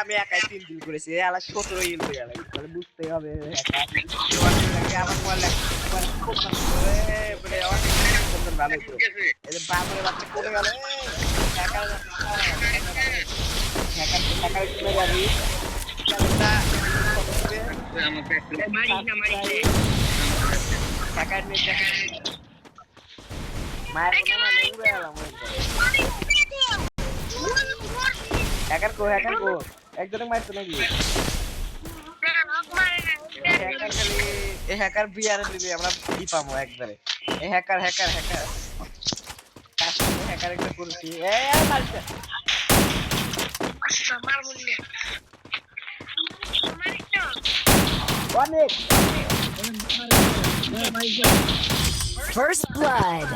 আমি একাই তিন কিল করেছি এ আলা সতেরো কিল হয়ে গেল তাহলে বুঝতে হবে হ্যাকার বাচ্চা করে গেল হ্যাকার কো হ্যাকার কো একজনে মারতো নাকি হ্যাকার খালি এ হ্যাকার বিয়ারে দিবি আমরা ই পাবো একবারে এ হ্যাকার হ্যাকার হ্যাকার হ্যাকার একটা করছি। এ মারছে। অনেক First blood.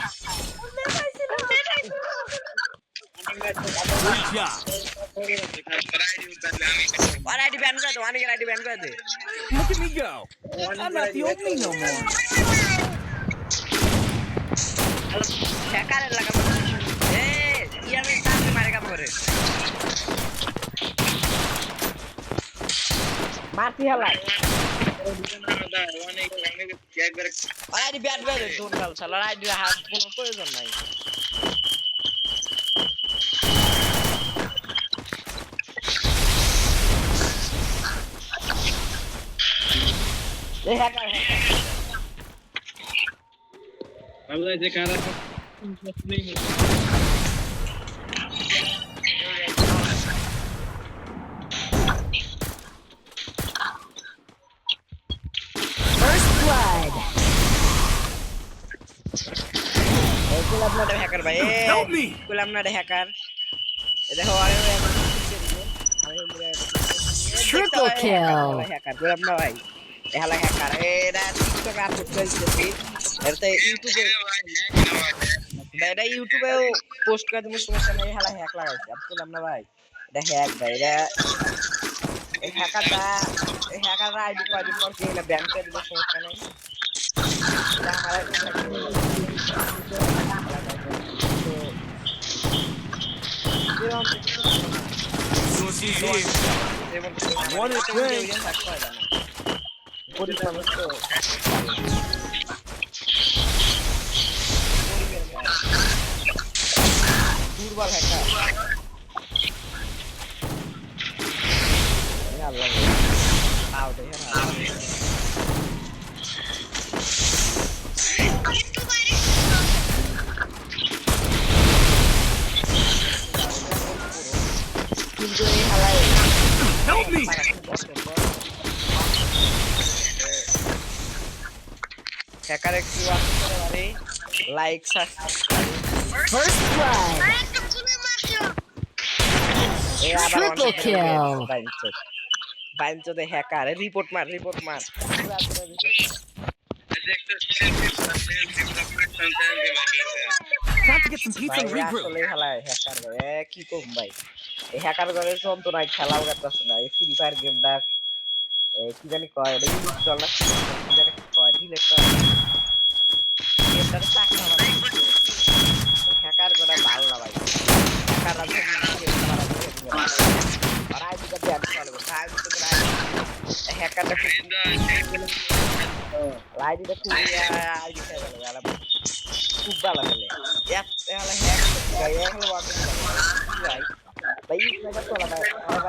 আইডি ব্যান করে দে Look at me go. I'm not the only no more. লাগাবো এ ইয়ারে সামনে মারে কাম করে মারতি হালাই আর আইডি ব্যান করে দে দূর কাল শালা আইডি হাত কোনো প্রয়োজন নাই। এ হ্যাকার হ্যাকার First না হ্যাকার ভাই. কুলাম না হ্যাকার এ দেখো আরে আমি Triple kill. হ্যাকার কুলাম না ভাই। হালা হ্যাকার এটা টিকটকে আপলোড করেছি এটা ইউটিউবে এটা ইউটিউবেও পোস্ট করে দিলে সমস্যা নেই হালা হ্যাক লাগাইছে। আমি কুলাম না ভাই এটা হ্যাক ভাই এটা এই হ্যাকারটা এই হ্যাকাররা আইডি কয়দিন পর কি করে দিলে সমস্যা নেই এটা আমার Resources here. মনে One thing. গরিব মানুষ তো দুর্বল হ্যাকার আল্লাহ আউ দেখে Help me. হ্যাকার একটু আসতে পারে লাইক সাবস্ক্রাইব First blood. এই আবার Triple kill. বাইনচোদে হ্যাকার রিপোর্ট মার রিপোর্ট মার Time to get some pizza and regroup. কি কম ভাই এই হ্যাকার করে যন্ত্রণায় খেলাও করতেছে না। এই ফ্রি ফায়ার গেমটা কি জানি কয় এটা চল না কি জানি কয় ডিলেট করে গেমটা চাকরা হ্যাকার করে ভালো না ভাই। হ্যাকার আছে আর হ্যাকারটা খুব খুব গেল।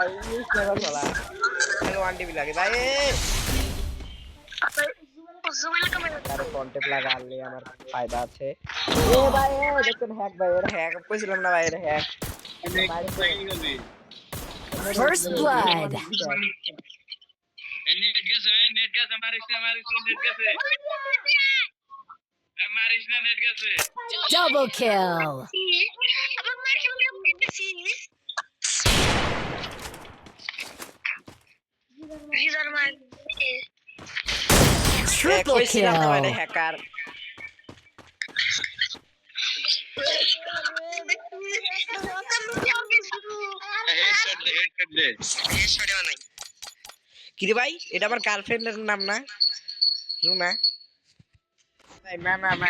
ভাই আরে ভাই ইউজ নেভার চলা এহলে ওয়ান টিভি লাগে ভাই তার কন্টেন্ট লাগালে আমার ফায়দা আছে এ ভাই এ দেখুন হ্যাক ভাই এটা হ্যাক কইছিলাম না ভাই এটা হ্যাক First blood. নেট গেছে নেট গেছে মারিস না মারিস না নেট গেছে মারিস না নেট গেছে Double kill. Triple কইছিলাম না ভাই kill. হ্যাকার হেডশট দে হেডশট কিরে ভাই এটা আমার গার্লফ্রেন্ডের নাম না। রুনা। ভাই, না না না